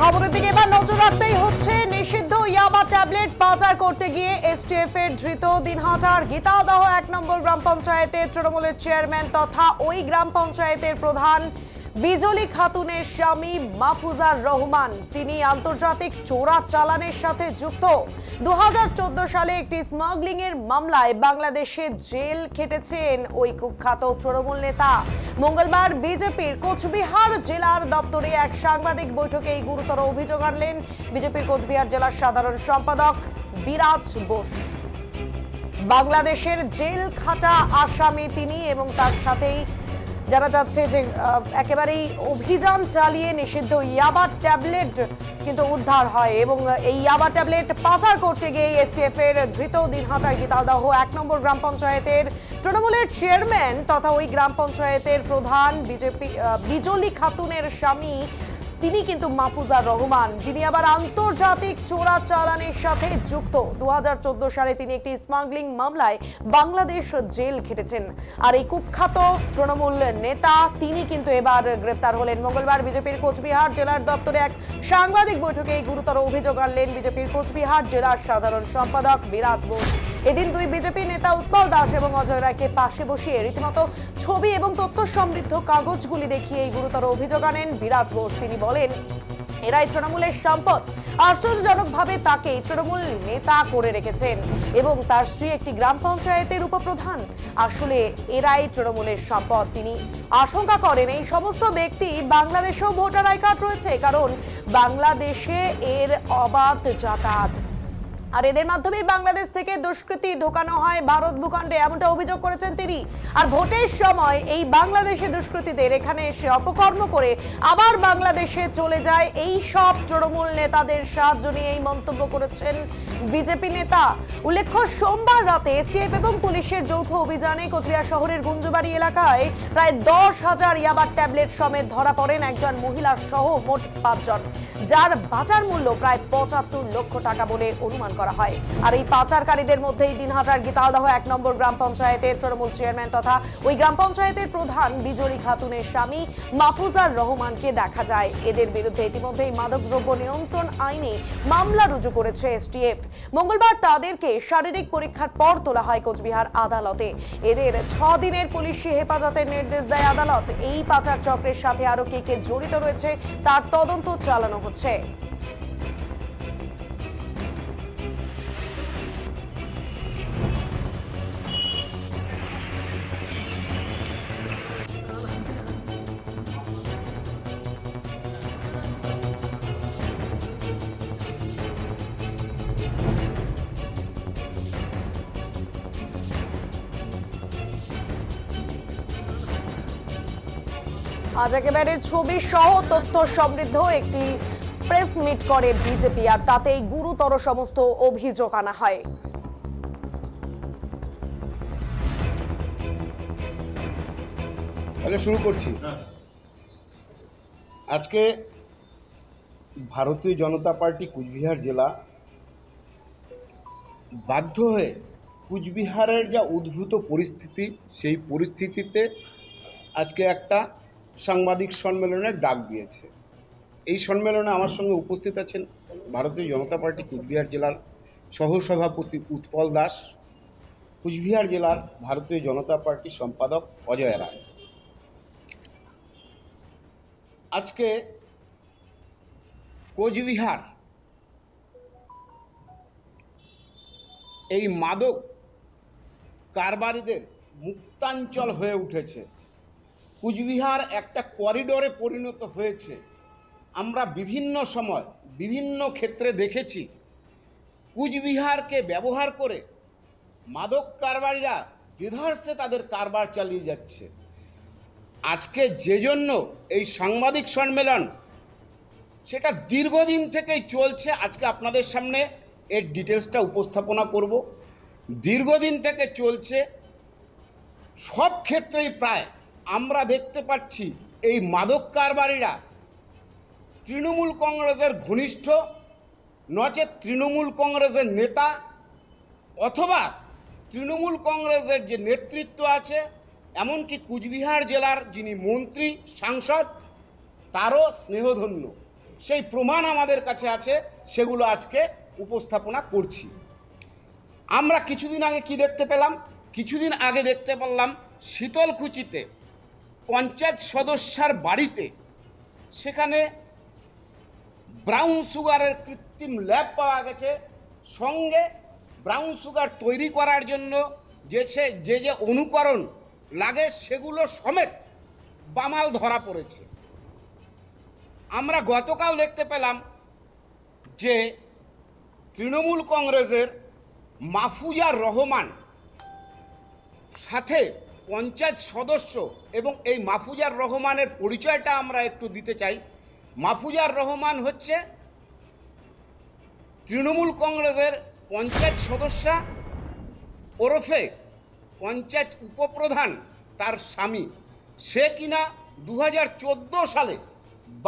খবরের দিকে এবার নজর রাখতেই হচ্ছে নিষিদ্ধ ইয়াবা ট্যাবলেট পাচার করতে গিয়ে এসটিএফ এর ধৃত দিনহাটার গীতাদহ এক নম্বর গ্রাম পঞ্চায়েতের তৃণমূলের চেয়ারম্যান তথা ওই গ্রাম পঞ্চায়েতের প্রধান বিজলি খাতুনের স্বামী মাহফুজার রহমান, তিনি আন্তর্জাতিক চোরা চালানের সাথে যুক্ত। দুই হাজার চোদ্দ সালে একটি স্মাগলিং এর মামলায় বাংলাদেশে জেল খেটেছেন ওই কুখ্যাত তৃণমূল নেতা। মঙ্গলবার বিজেপির কোচবিহার জেলার দপ্তরে এক সাংবাদিক বৈঠকে এই গুরুতর অভিযোগ আনলেন। বিজেপির কোচবিহার জেলার সাধারণ সম্পাদক বিরাজ বোস। বাংলাদেশের জেল খাটা আসামি তিনি এবং তার সাথেই জানা যাচ্ছে যে একেবারেই অভিযান চালিয়ে নিষিদ্ধ ইয়াবা ট্যাবলেট কিন্তু উদ্ধার হয় এবং এই ইয়াবা ট্যাবলেট পাচার করতে গিয়ে এসটিএফ এর ধৃত দিনহাটার গীতালদাহ এক নম্বর গ্রাম পঞ্চায়েতের তৃণমূলের চেয়ারম্যান তথা ওই গ্রাম পঞ্চায়েতের প্রধান বিজেপি বিজলি খাতুনের স্বামী তিনি কিন্তু মাহফুজার রহমান, যিনি আবার আন্তর্জাতিক চোরা চালানের সাথে যুক্ত। দুই হাজার চোদ্দ সালে তিনি একটি স্মাগলিং মামলায় বাংলাদেশ জেল খেটেছেন। আর এই কুখ্যাত তৃণমূল নেতা, তিনি কিন্তু এবার গ্রেপ্তার হলেন। মঙ্গলবার বিজেপির কোচবিহার জেলার দপ্তরে এক সাংবাদিক বৈঠকে গুরুতর অভিযোগ আনলেন বিজেপির কোচবিহার জেলার সাধারণ সম্পাদক বিরাজ বোস। এদিন দুই বিজেপি নেতা উৎপল দাস এবং অজয় রায়কে পাশে বসিয়ে রীতিমতো ছবি এবং তথ্য সমৃদ্ধ কাগজগুলি দেখিয়ে এই গুরুতর অভিযোগ আনেন বিরাজ বোস। তিনি বলেন, এরাই তৃণমূলের সম্পদ। আশ্চর্যজনকভাবে তাকে তৃণমূল নেতা করে রেখেছেন এবং তার স্ত্রী একটি গ্রাম পঞ্চায়েতের উপপ্রধান। আসলে এরাই তৃণমূলের সম্পদ। তিনি আশঙ্কা করেন, এই সমস্ত ব্যক্তি বাংলাদেশেও ভোটার আই কার্ড রয়েছে, কারণ বাংলাদেশে এর অবাধ যাতায়াত। আর এদের মাধ্যমেই বাংলাদেশ থেকে দুষ্কৃতি ঢোকানো হয়। ভারত ভূখণ্ডে এমনটা অভিযোগ করেছেন তিনি। আর ভোটের সময় এই বাংলাদেশে দুষ্কৃতীদের এখানে এসে অপকর্ম করে আবার বাংলাদেশে চলে যায়। এই সব তৃণমূল নেতাদের সাহায্য নিয়ে এই মন্তব্য করেছেন বিজেপি নেতা। উল্লেখ্য, সোমবার রাতে এসটিএফ এবং পুলিশের যৌথ অভিযানে কোচবিহার শহরের গুঞ্জবাড়ি এলাকায় প্রায় দশ হাজার ইয়াবার ট্যাবলেট সমেত ধরা পড়েন একজন মহিলা সহ মোট পাঁচজন। যার বাজার মূল্য প্রায় পঁচাত্তর লক্ষ টাকা বলে অনুমান করা হয়। আর এই পাচারকারীদের মধ্যেই দিনহাটার গীতালদহ এক নম্বর গ্রাম পঞ্চায়েতের তৃণমূল চেয়ারম্যান তথা ওই গ্রাম পঞ্চায়েতের প্রধান বিজলি খাতুনের স্বামী মাহফুজার রহমানকে দেখা যায়। এদের বিরুদ্ধে ইতিমধ্যেই মাদকদ্রব্য নিয়ন্ত্রণ আইনে মামলা রুজু করেছে এসটিএফ। মঙ্গলবার তাদেরকে শারীরিক পরীক্ষার পর তোলা হয় কোচবিহার আদালতে। এদের ছ দিনের পুলিশি হেফাজতের নির্দেশ দেয় আদালত। এই পাচার চক্রের সাথে আরও কে কে জড়িত রয়েছে, তার তদন্ত চালানো হচ্ছে। আজ একেবারে ছবি সহ তথ্য সমৃদ্ধ একটি প্রেস মিট করে বিজেপি, আর তাতেই গুরুতর সমস্ত অভিযোগ আনা হয়। তাহলে শুরু করছি। আজকে ভারতীয় জনতা পার্টি কুচবিহার জেলা বাধ্য হয়ে কুচবিহারের যা উদ্ভূত পরিস্থিতি, সেই পরিস্থিতিতে আজকে একটা সাংবাদিক সম্মেলনের ডাক দিয়েছে। এই সম্মেলনে আমার সঙ্গে উপস্থিত আছেন ভারতীয় জনতা পার্টি কুচবিহার জেলার সহসভাপতি উৎপল দাস, কুচবিহার জেলার ভারতীয় জনতা পার্টি সম্পাদক অজয় রায়। আজকে কোচবিহার এই মাদক কারবারিদের মুক্তাঞ্চল হয়ে উঠেছে। কুচবিহার একটা করিডোরে পরিণত হয়েছে। আমরা বিভিন্ন সময় বিভিন্ন ক্ষেত্রে দেখেছি, কুচবিহারকে ব্যবহার করে মাদক কারবারিরা দ্বিধার্সে তাদের কারবার চালিয়ে যাচ্ছে। আজকে যে জন্য এই সাংবাদিক সম্মেলন, সেটা দীর্ঘদিন থেকেই চলছে। আজকে আপনাদের সামনে এর ডিটেলসটা উপস্থাপনা করব। দীর্ঘদিন থেকে চলছে। সব ক্ষেত্রেই প্রায় আমরা দেখতে পাচ্ছি এই মাদক কারবারিরা তৃণমূল কংগ্রেসের ঘনিষ্ঠ, নচেত তৃণমূল কংগ্রেসের নেতা, অথবা তৃণমূল কংগ্রেসের যে নেতৃত্ব আছে, এমনকি কুচবিহার জেলার যিনি মন্ত্রী, সাংসদ, তারও স্নেহধন্য। সেই প্রমাণ আমাদের কাছে আছে, সেগুলো আজকে উপস্থাপনা করছি। আমরা কিছুদিন আগে কি দেখতে পেলাম? কিছুদিন আগে দেখতে পেলাম শীতলকুচিতে পঞ্চায়েত সদস্যার বাড়িতে সেখানে ব্রাউন সুগারের কৃত্রিম ল্যাব পাওয়া গেছে। সঙ্গে ব্রাউন সুগার তৈরি করার জন্য যে সে- যে যে অনুকরণ লাগে সেগুলো সমেত বামাল ধরা পড়েছে। আমরা গতকাল দেখতে পেলাম যে তৃণমূল কংগ্রেসের মাহফুজার রহমান সাথে পঞ্চায়েত সদস্য এবং এই মাহফুজার রহমানের পরিচয়টা আমরা একটু দিতে চাই। মাহফুজার রহমান হচ্ছে তৃণমূল কংগ্রেসের পঞ্চায়েত সদস্যা, ওরফে পঞ্চায়েত উপপ্রধান তার স্বামী। সে কিনা দু হাজার চোদ্দ সালে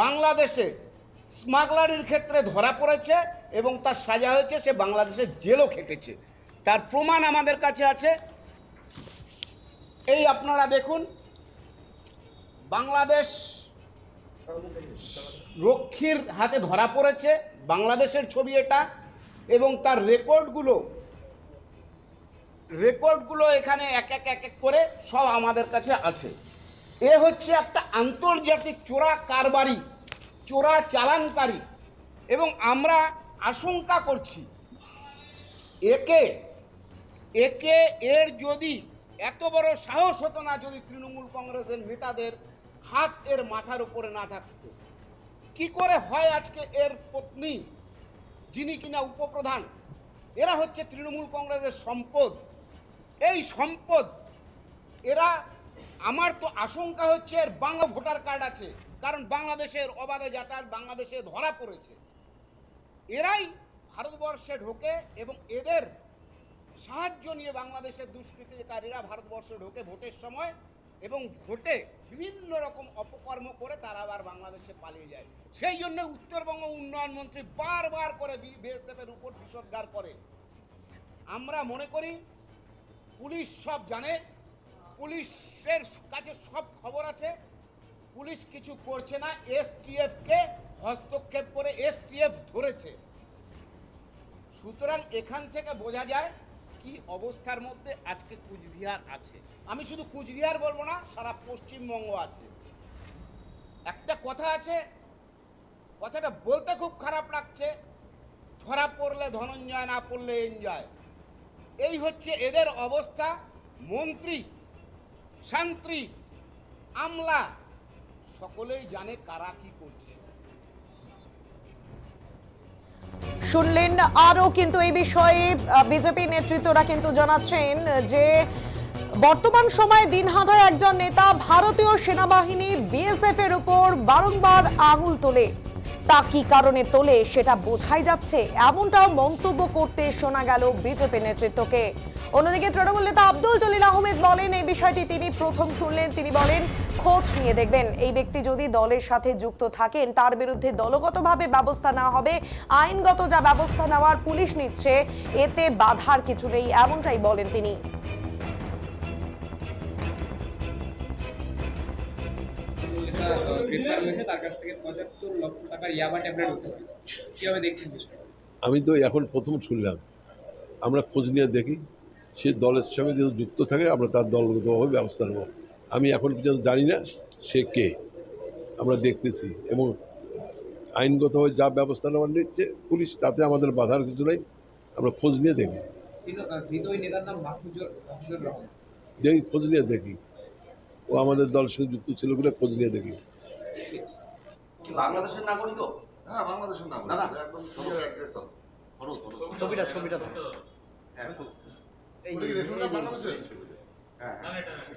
বাংলাদেশে স্মাগলারির ক্ষেত্রে ধরা পড়েছে এবং তার সাজা হয়েছে, সে বাংলাদেশে জেলও খেটেছে। তার প্রমাণ আমাদের কাছে আছে। এই আপনারা দেখুন, বাংলাদেশ রক্ষীর হাতে ধরা পড়েছে, বাংলাদেশের ছবি এটা, এবং তার রেকর্ডগুলো রেকর্ডগুলো এখানে এক এক এক এক করে সব আমাদের কাছে আছে। এ হচ্ছে একটা আন্তর্জাতিক চোরা কারবারি, চোরা চালানকারী, এবং আমরা আশঙ্কা করছি, একে একে এর যদি এত বড় সাহস হতো না যদি তৃণমূল কংগ্রেসের নেতাদের হাত এর মাথার উপরে না থাকতো। কি করে হয় আজকে এর পত্নী, যিনি কিনা উপপ্রধান, এরা হচ্ছে তৃণমূল কংগ্রেসের সম্পদ। এই সম্পদ, এরা, আমার তো আশঙ্কা হচ্ছে এর বাংলা ভোটার কার্ড আছে, কারণ বাংলাদেশের অবাধে যাতায়াত বাংলাদেশে ধরা পড়েছে। এরাই ভারতবর্ষে ঢোকে এবং এদের সাহায্য নিয়ে বাংলাদেশের দুষ্কৃতিকারীরা ভারতবর্ষে ঢোকে ভোটের সময় এবং ভোটে বিভিন্ন রকম অপকর্ম করে তারা আবার বাংলাদেশে পালিয়ে যায়। সেই জন্য উত্তরবঙ্গ উন্নয়ন মন্ত্রী বারবার করে বিএসএফ এর উপর বিষোদ্গার করে। আমরা মনে করি, পুলিশ সব জানে, পুলিশের কাছে সব খবর আছে। পুলিশ কিছু করছে না, এসটিএফ কে হস্তক্ষেপ করে এসটিএফ ধরেছে। সুতরাং এখান থেকে বোঝা যায় কি অবস্থার মধ্যে আজকে কুচবিহার আছে? আমি শুধু কুচবিহার বলব না, সারা পশ্চিমবঙ্গ আছে। একটা কথা আছে, কথাটা বলতে খুব খারাপ লাগছে। ধরা পড়লে ধনঞ্জয়, না পড়লে এনজয়। এই হচ্ছে এদের অবস্থা। মন্ত্রী শান্ত্রী আমলা, সকলেই জানে কারা কি করছে। শুনলেন আরও কিন্তু এই বিষয়ে বিজেপি নেতৃত্বরা কিন্তু জানাচ্ছেন যে বর্তমান সময়ে দিনহাটায় একজন নেতা ভারতীয় সেনাবাহিনী বিএসএফ এর উপর বারংবার আঙুল তোলে। তা কি কারণে তোলে সেটা বোঝাই যাচ্ছে, এমনটাও মন্তব্য করতে শোনা গেল বিজেপি নেতৃত্বকে। অন্যদিকে তৃণমূল নেতা আব্দুল জলিল আহমেদ বলেন, এই বিষয়টি তিনি প্রথম শুনলেন। তিনি বলেন খোঁজ নিয়ে দেখবেন, এই ব্যক্তি যদি দলের সাথে যুক্ত থাকেন, তার বিরুদ্ধে দলগতভাবে ব্যবস্থা নেওয়া হবে। আইনগত যা ব্যবস্থা নেওয়ার পুলিশ নিচ্ছে, এতে বাধার কিছু নেই, এমনটাই বলেন তিনি। আমি তো এখন প্রথম শুনলাম। আমরা খোঁজ নিয়ে দেখি, সে দলের সঙ্গে যদি যুক্ত থাকে, আমরা তার দলগতভাবে ব্যবস্থা নেব। আমি এখন পর্যন্ত জানি না সে কে। আমরা দেখতেছি এবং আইনগতভাবে যা ব্যবস্থা নেওয়া নিচ্ছে পুলিশ তাতে আমাদের বাধার কিছু নেই। আমরা খোঁজ নিয়ে দেখি। দেখি খোঁজ নিয়ে দেখি। ও আমাদের দল সঙ্গে যুক্ত ছিল বলে খোঁজ নিয়ে দেখি। বাংলাদেশের নাগরিকও? হ্যাঁ বাংলাদেশের নাম একদম অ্যাড্রেস আছে। ধরো ধরো ছবিটা ছবিটা। বাংলাদেশে